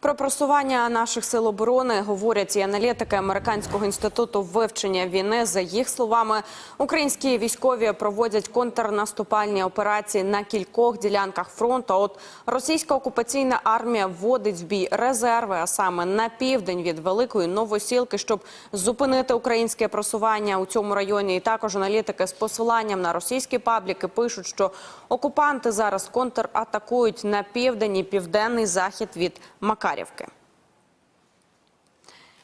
Про просування наших сил оборони говорять і аналітики американського інституту вивчення війни. За їх словами, українські військові проводять контрнаступальні операції на кількох ділянках фронту. От російська окупаційна армія вводить в бій резерви, а саме на південь від великої новосілки, щоб зупинити українське просування у цьому районі. І також аналітики з посиланням на російські пабліки пишуть, що окупанти зараз контратакують на південь і південний захід від Макарівки.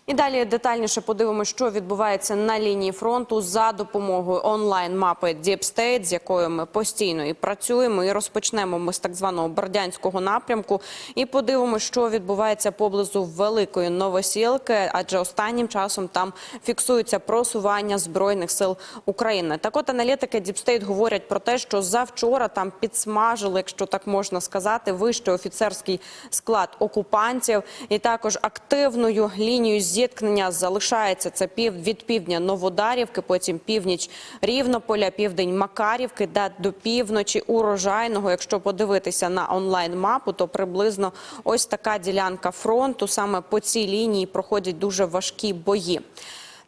І далі детальніше подивимося, що відбувається на лінії фронту за допомогою онлайн-мапи State, з якою ми постійно і працюємо. І розпочнемо ми з так званого Бердянського напрямку. І подивимося, що відбувається поблизу Великої Новосілки, адже останнім часом там фіксується просування збройних сил України. Так, от аналітики State говорять про те, що завчора там підсмажили, якщо так можна сказати, вищий офіцерський склад окупантів, і також активною лінією зіткнення залишається це пів від півдня Новодарівки, потім північ Рівнополя, південь Макарівки, де до півночі урожайного. Якщо подивитися на онлайн мапу, то приблизно ось така ділянка фронту. Саме по цій лінії проходять дуже важкі бої.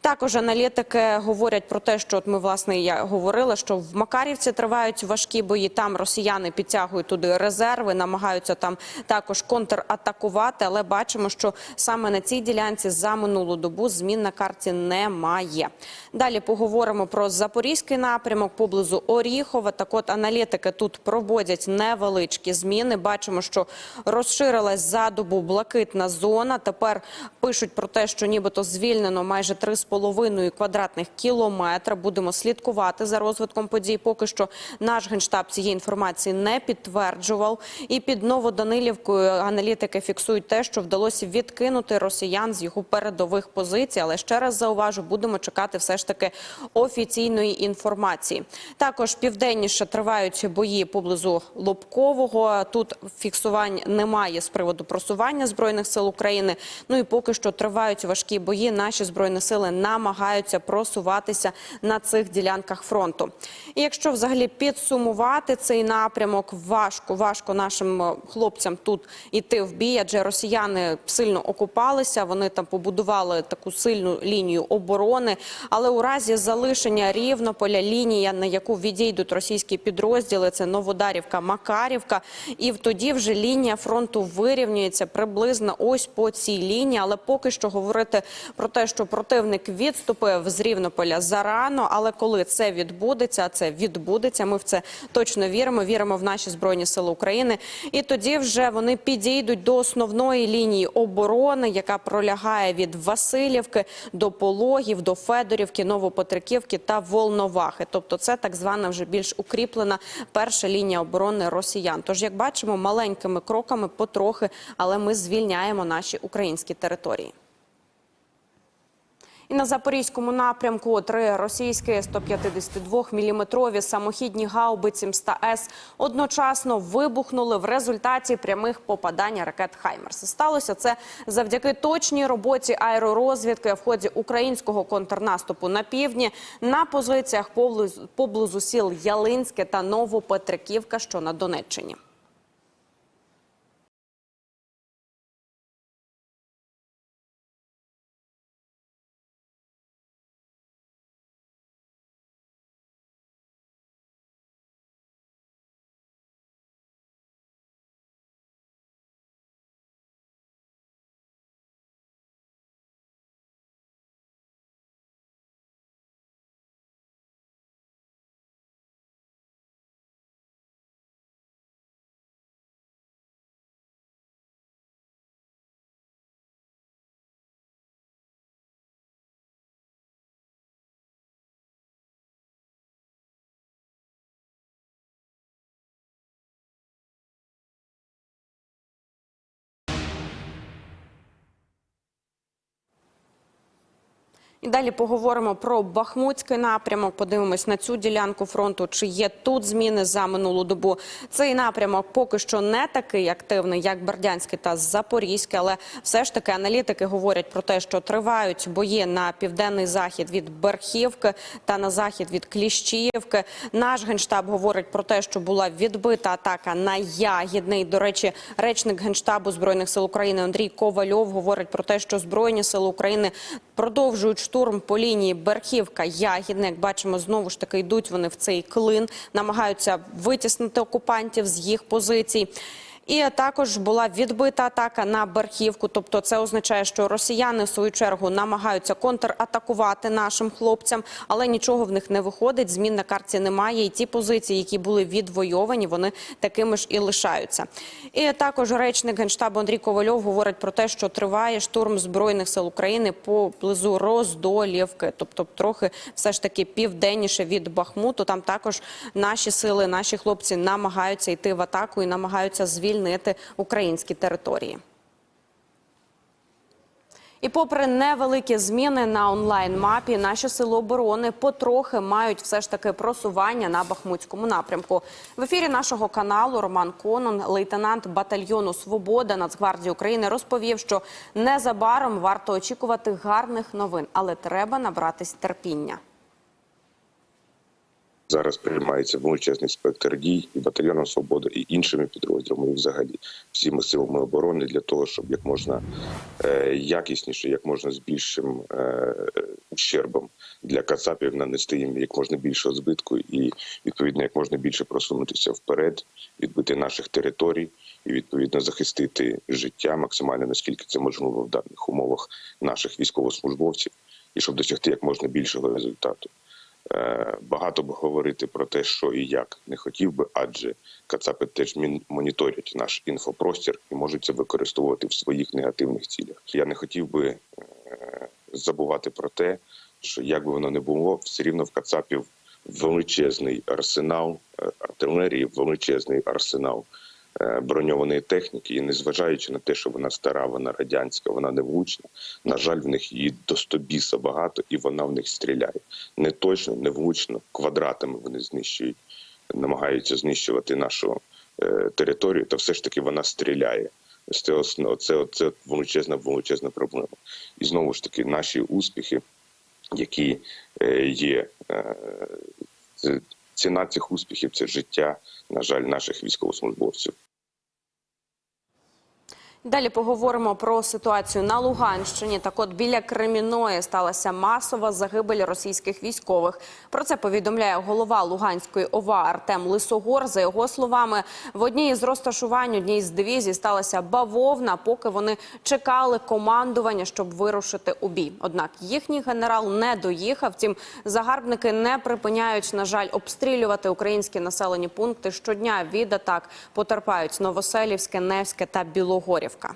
Також аналітики говорять про те, що от ми власне я говорила, що в Макарівці тривають важкі бої. Там росіяни підтягують туди резерви, намагаються там також контратакувати. Але бачимо, що саме на цій ділянці за минулу добу змін на карті немає. Далі поговоримо про запорізький напрямок поблизу Оріхова. Так, от аналітики тут проводять невеличкі зміни. Бачимо, що розширилась за добу блакитна зона. Тепер пишуть про те, що нібито звільнено майже 3,5 квадратних кілометра. Будемо слідкувати за розвитком подій. Поки що наш генштаб цієї інформації не підтверджував. І під Новоданилівкою аналітики фіксують те, що вдалося відкинути росіян з його передових позицій. Але ще раз зауважу, будемо чекати все ж таки офіційної інформації. Також південніше тривають бої поблизу Лобкового. Тут фіксувань немає з приводу просування збройних сил України. Ну і поки що тривають важкі бої. Наші збройні сили намагаються просуватися на цих ділянках фронту. І якщо взагалі підсумувати цей напрямок, важко важко нашим е, хлопцям тут іти в бій, адже росіяни сильно окупалися. Вони там побудували таку сильну лінію оборони. Але у разі залишення Рівнополя лінія, на яку відійдуть російські підрозділи, це Новодарівка, Макарівка, і тоді вже лінія фронту вирівнюється приблизно ось по цій лінії. Але поки що говорити про те, що противник відступив з Рівнополя зарано. Але коли це відбудеться, це відбудеться. Ми в це точно віримо. Віримо в наші збройні сили України. І тоді вже вони підійдуть до основної лінії оборони, яка пролягає від Васильівки до Пологів, до Федорівки, Новопетриківки та Волновахи. Тобто, це так звана вже більш укріплена перша лінія оборони росіян. Тож, як бачимо, маленькими кроками потрохи, але ми звільняємо наші українські території. І на запорізькому напрямку три російські 152-мм самохідні гаубиці МСТА-С одночасно вибухнули в результаті прямих попадань ракет «Хаймерс». Сталося це завдяки точній роботі аеророзвідки в ході українського контрнаступу на півдні на позиціях поблизу сіл Ялинське та Новопетриківка, що на Донеччині. І далі поговоримо про Бахмутський напрямок. Подивимось на цю ділянку фронту. Чи є тут зміни за минулу добу? Цей напрямок поки що не такий активний, як Бердянський та Запорізький, але все ж таки аналітики говорять про те, що тривають бої на південний захід від Берхівки та на захід від Кліщіївки. Наш генштаб говорить про те, що була відбита атака на Ягідний. До речі, речник генштабу збройних сил України Андрій Ковальов говорить про те, що збройні сили України продовжують штурм по лінії Берхівка Ягідне. Як бачимо, знову ж таки йдуть вони в цей клин, намагаються витіснити окупантів з їх позицій. І також була відбита атака на Берхівку. Тобто, це означає, що росіяни в свою чергу намагаються контратакувати нашим хлопцям, але нічого в них не виходить. Змін на карті немає. І ті позиції, які були відвойовані, вони такими ж і лишаються. І також речник генштабу Андрій Ковальов говорить про те, що триває штурм збройних сил України поблизу Роздолівки, тобто трохи все ж таки південніше від Бахмуту. Там також наші сили, наші хлопці намагаються йти в атаку і намагаються звільнити українські території. І попри невеликі зміни на онлайн-мапі, наші сили оборони потрохи мають все ж таки просування на Бахмутському напрямку. В ефірі нашого каналу Роман Конон, лейтенант батальйону Свобода Нацгвардії України, розповів, що незабаром варто очікувати гарних новин, але треба набратись терпіння. Зараз приймається величезний спектр дій і батальйоном Свобода, і іншими підрозділами, і взагалі всіми силами оборони для того, щоб як можна е, якісніше, як можна з більшим е, ущербом для кацапів нанести їм як можна більшого збитку, і відповідно як можна більше просунутися вперед, відбити наших територій і відповідно захистити життя максимально наскільки це можливо в даних умовах наших військовослужбовців, і щоб досягти як можна більшого результату. Е, Багато б говорити про те, що і як не хотів би, адже Кацапи теж моніторять наш інфопростір і можуть це використовувати в своїх негативних цілях. Я не хотів би е, забувати про те, що як би воно не було, все рівно в Кацапів величезний арсенал е, артилерії, величезний арсенал броньованої техніки, і незважаючи на те, що вона стара, вона радянська, вона не влучна. На жаль, в них її до стобіса багато, і вона в них стріляє. Не точно, не влучно, квадратами вони знищують, намагаються знищувати нашу е, територію, та все ж таки вона стріляє. Це основ- це, це величезна величезна проблема. І знову ж таки, наші успіхи, які е, є, е, ціна цих успіхів це життя, на жаль, наших військовослужбовців. Далі поговоримо про ситуацію на Луганщині. Так от біля Креміної сталася масова загибель російських військових. Про це повідомляє голова Луганської ОВА Артем Лисогор. За його словами, в одній із розташувань одній з дивізій сталася бавовна, поки вони чекали командування, щоб вирушити у бій. Однак їхній генерал не доїхав. Втім, загарбники не припиняють, на жаль, обстрілювати українські населені пункти. Щодня від атак потерпають Новоселівське, Невське та Білогорівка.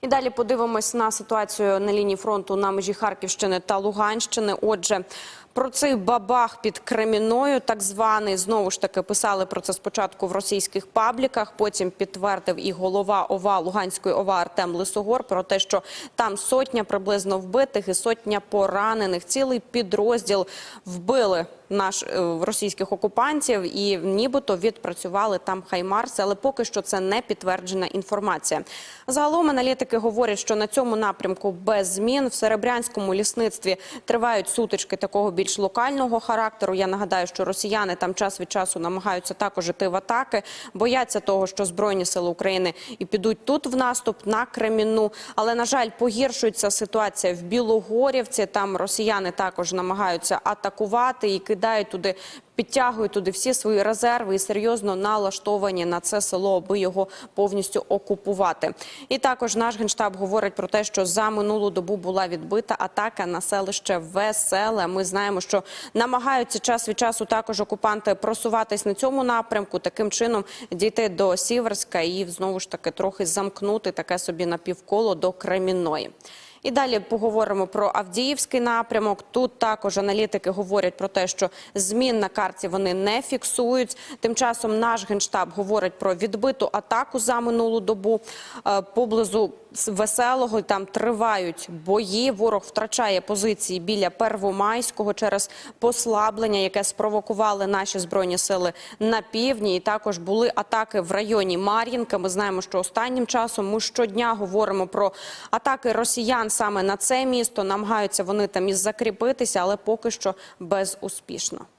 І далі подивимось на ситуацію на лінії фронту на межі Харківщини та Луганщини. Отже, про цей бабах під Креміною, так званий, знову ж таки писали про це спочатку в російських пабліках. Потім підтвердив і голова ОВА Луганської ОВА Артем Лисогор про те, що там сотня приблизно вбитих і сотня поранених. Цілий підрозділ вбили наш е, російських окупантів і нібито відпрацювали там хаймарси, але поки що це не підтверджена інформація. Загалом аналітики говорять, що на цьому напрямку без змін в серебрянському лісництві тривають сутички такого більш локального характеру. Я нагадаю, що росіяни там час від часу намагаються також іти в атаки, бояться того, що збройні сили України і підуть тут в наступ на Кремінну. Але на жаль, погіршується ситуація в Білогорівці. Там росіяни також намагаються атакувати і кидають туди. Підтягують туди всі свої резерви і серйозно налаштовані на це село, аби його повністю окупувати. І також наш генштаб говорить про те, що за минулу добу була відбита атака на селище Веселе. Ми знаємо, що намагаються час від часу також окупанти просуватись на цьому напрямку, таким чином дійти до Сіверська і знову ж таки трохи замкнути таке собі напівколо до Кремінної. І далі поговоримо про Авдіївський напрямок. Тут також аналітики говорять про те, що змін на карті вони не фіксують. Тим часом наш генштаб говорить про відбиту атаку за минулу добу е, поблизу веселого. Там тривають бої. Ворог втрачає позиції біля Первомайського через послаблення, яке спровокували наші збройні сили на півдні. І також були атаки в районі Мар'їнка. Ми знаємо, що останнім часом ми щодня говоримо про атаки росіян саме на це місто. Намагаються вони там і закріпитися, але поки що безуспішно.